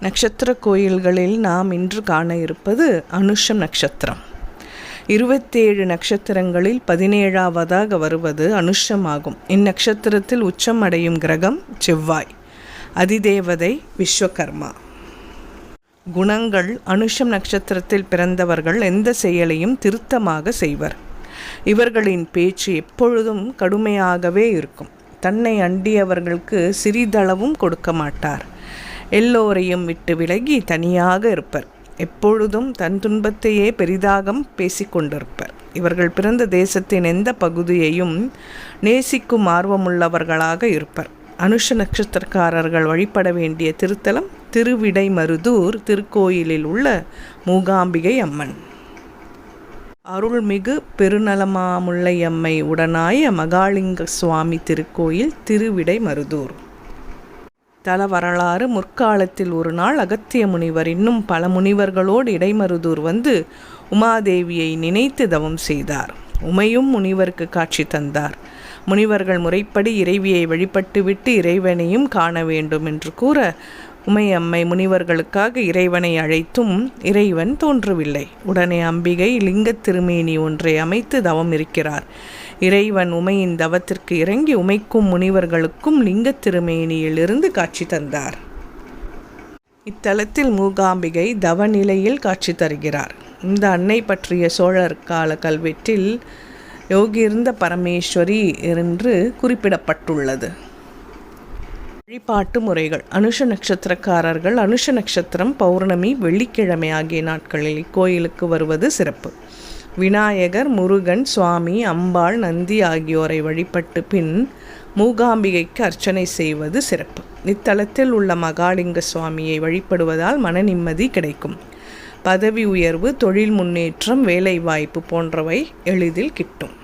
நட்சத்திர கோயில்களில் நாம் இன்று காண இருப்பது அனுஷம் நட்சத்திரம். இருபத்தேழு நட்சத்திரங்களில் பதினேழாவதாக வருவது அனுஷமாகும். இந்நட்சத்திரத்தில் உச்சம் அடையும் கிரகம் செவ்வாய். அதிதேவதை விஸ்வகர்மா. குணங்கள் அனுஷம் நட்சத்திரத்தில் பிறந்தவர்கள் எந்த செயலையும் திருத்தமாக செய்வர். இவர்களின் பேச்சு எப்பொழுதும் கடுமையாகவே இருக்கும். தன்னை அண்டியவர்களுக்கு சிறிதளவும் கொடுக்க மாட்டார். எல்லோரையும் விட்டு விலகி தனியாக இருப்பர். எப்பொழுதும் தன் துன்பத்தையே பெரிதாக பேசிக்கொண்டிருப்பர். இவர்கள் பிறந்த தேசத்தின் எந்த பகுதியையும் நேசிக்கும் ஆர்வமுள்ளவர்களாக இருப்பர். அனுஷ நட்சத்திரக்காரர்கள் வழிபட வேண்டிய திருத்தலம் திருவிடைமருதூர் திருக்கோயிலில் உள்ள மூகாம்பிகை அம்மன். அருள்மிகு பெருநலமாமுள்ளையம்மை உடனாய மகாலிங்க சுவாமி திருக்கோயில் திருவிடைமருதூர். தல வரலாறு முற்காலத்தில் ஒரு நாள் அகத்திய முனிவர் இன்னும் பல முனிவர்களோடு இடைமருதூர் வந்து உமாதேவியை நினைத்து தவம் செய்தார். உமையும் முனிவருக்கு காட்சி தந்தார். முனிவர்கள் முறைப்படி இறைவியை வழிபட்டுவிட்டு இறைவனையும் காண வேண்டும் என்று கூற உமையம்மை முனிவர்களுக்காக இறைவனை அழைத்தும் இறைவன் தோன்றவில்லை. உடனே அம்பிகை லிங்கத் திருமேனி ஒன்றை அமைத்து தவம் இருக்கிறார். இறைவன் உமையின் தவத்திற்கு இறங்கி உமைக்கும் முனிவர்களுக்கும் லிங்கத் திருமேனியிலிருந்து காட்சி தந்தார். இத்தலத்தில் மூகாம்பிகை தவநிலையில் காட்சி தருகிறார். இந்த அன்னை பற்றிய சோழர் கால கல்வெட்டில் யோகிர்ந்த பரமேஸ்வரி என்று குறிப்பிடப்பட்டுள்ளது. வழிபாட்டு முறைகள். அனுஷ நட்சத்திரக்காரர்கள் அனுஷ நட்சத்திரம் பௌர்ணமி வெள்ளிக்கிழமை ஆகிய நாட்களில் இக்கோயிலுக்கு வருவது சிறப்பு. விநாயகர் முருகன் சுவாமி அம்பாள் நந்தி ஆகியோரை வழிபட்டு பின் மூகாம்பிகைக்கு அர்ச்சனை செய்வது சிறப்பு. இத்தலத்தில் உள்ள மகாலிங்க சுவாமியை வழிபடுவதால் மன நிம்மதி கிடைக்கும். பதவி உயர்வு தொழில் முன்னேற்றம் வேலைவாய்ப்பு போன்றவை எளிதில் கிட்டும்.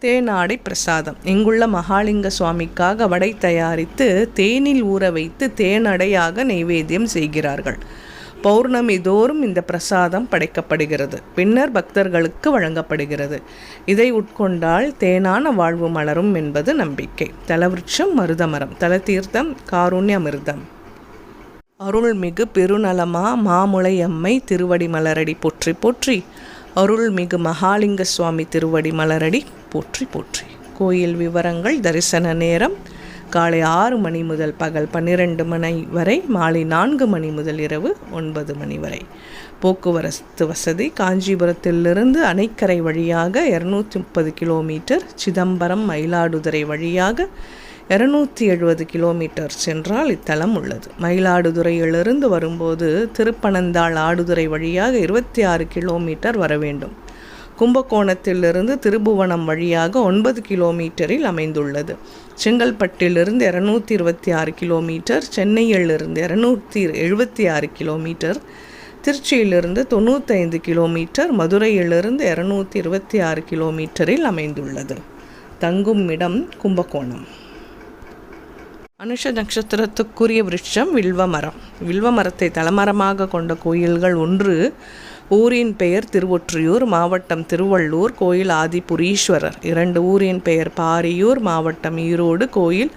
தேனாடை பிரசாதம். இங்குள்ள மகாலிங்க சுவாமிக்காக வடை தயாரித்து தேனில் ஊற வைத்து தேனடையாக நைவேத்தியம் செய்கிறார்கள். பௌர்ணமி தோறும் இந்த பிரசாதம் படைக்கப்படுகிறது. பின்னர் பக்தர்களுக்கு வழங்கப்படுகிறது. இதை உட்கொண்டால் தேனான வாழ்வு மலரும் என்பது நம்பிக்கை. தலவிருட்சம் மருதமரம். தலதீர்த்தம் காருண்யமிர்தம். அருள்மிகு பெருநலமா மாமுளை அம்மை திருவடி மலரடி போற்றி போற்றி. அருள்மிகு மகாலிங்க சுவாமி திருவடி மலரடி போற்றி போற்றி. கோயில் விவரங்கள் தரிசன நேரம் காலை ஆறு மணி முதல் பகல் பன்னிரெண்டு மணி வரை மாலை நான்கு மணி முதல் இரவு ஒன்பது மணி வரை. போக்குவரத்து வசதி காஞ்சிபுரத்திலிருந்து அணைக்கரை வழியாக இரநூத்தி முப்பது கிலோமீட்டர் சிதம்பரம் மயிலாடுதுறை வழியாக இரநூத்தி எழுபது கிலோமீட்டர் சென்றால் இத்தலம் உள்ளது. மயிலாடுதுறையிலிருந்து வரும்போது திருப்பனந்தாள் ஆடுதுறை வழியாக இருபத்தி ஆறு கிலோமீட்டர் வர வேண்டும். கும்பகோணத்திலிருந்து திருபுவனம் வழியாக ஒன்பது கிலோமீட்டரில் அமைந்துள்ளது. செங்கல்பட்டிலிருந்து இரநூத்தி இருபத்தி ஆறு கிலோமீட்டர் சென்னையிலிருந்து இரநூத்தி எழுபத்தி ஆறு கிலோமீட்டர் திருச்சியிலிருந்து தொண்ணூத்தைந்து கிலோமீட்டர் மதுரையிலிருந்து இரநூத்தி இருபத்தி ஆறு கிலோமீட்டரில் அமைந்துள்ளது. தங்கும் இடம் கும்பகோணம். அனுஷ நட்சத்திரத்துக்குரிய விருட்சம் வில்வமரம். வில்வமரத்தை தலைமரமாக தலமரமாக கொண்ட கோயில்கள் ஒன்று ஊரின் பெயர் திருவொற்றியூர் மாவட்டம் திருவள்ளூர் கோயில் ஆதிபுரீஸ்வரர். இரண்டு ஊரின் பெயர் பாரியூர் மாவட்டம் ஈரோடு கோயில்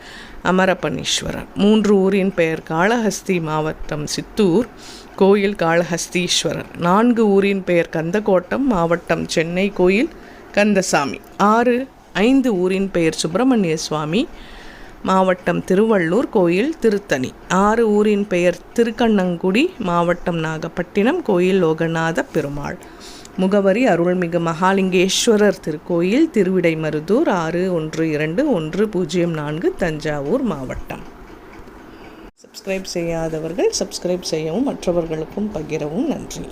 அமரப்பனீஸ்வரர் மூன்று ஊரின் பெயர் காளஹஸ்தி மாவட்டம் சித்தூர் கோயில் காளஹஸ்தீஸ்வரர். நான்கு ஊரின் பெயர் கந்தக்கோட்டம் மாவட்டம் சென்னை கோயில் கந்தசாமி. ஆறு ஐந்து ஊரின் பெயர் சுப்பிரமணிய சுவாமி. மாவட்டம் திருவள்ளூர் கோயில் திருத்தணி. ஆறு ஊரின் பெயர் திருக்கண்ணங்குடி மாவட்டம் நாகப்பட்டினம் கோயில் லோகநாத பெருமாள். முகவரி அருள்மிகு மகாலிங்கேஸ்வரர் திருக்கோயில் திருவிடைமருதூர் ஆறு ஒன்று இரண்டு ஒன்று பூஜ்ஜியம் நான்கு தஞ்சாவூர் மாவட்டம். சப்ஸ்கிரைப் செய்யாதவர்கள் சப்ஸ்கிரைப் செய்யவும் மற்றவர்களுக்கும் பகிரவும் நன்றி.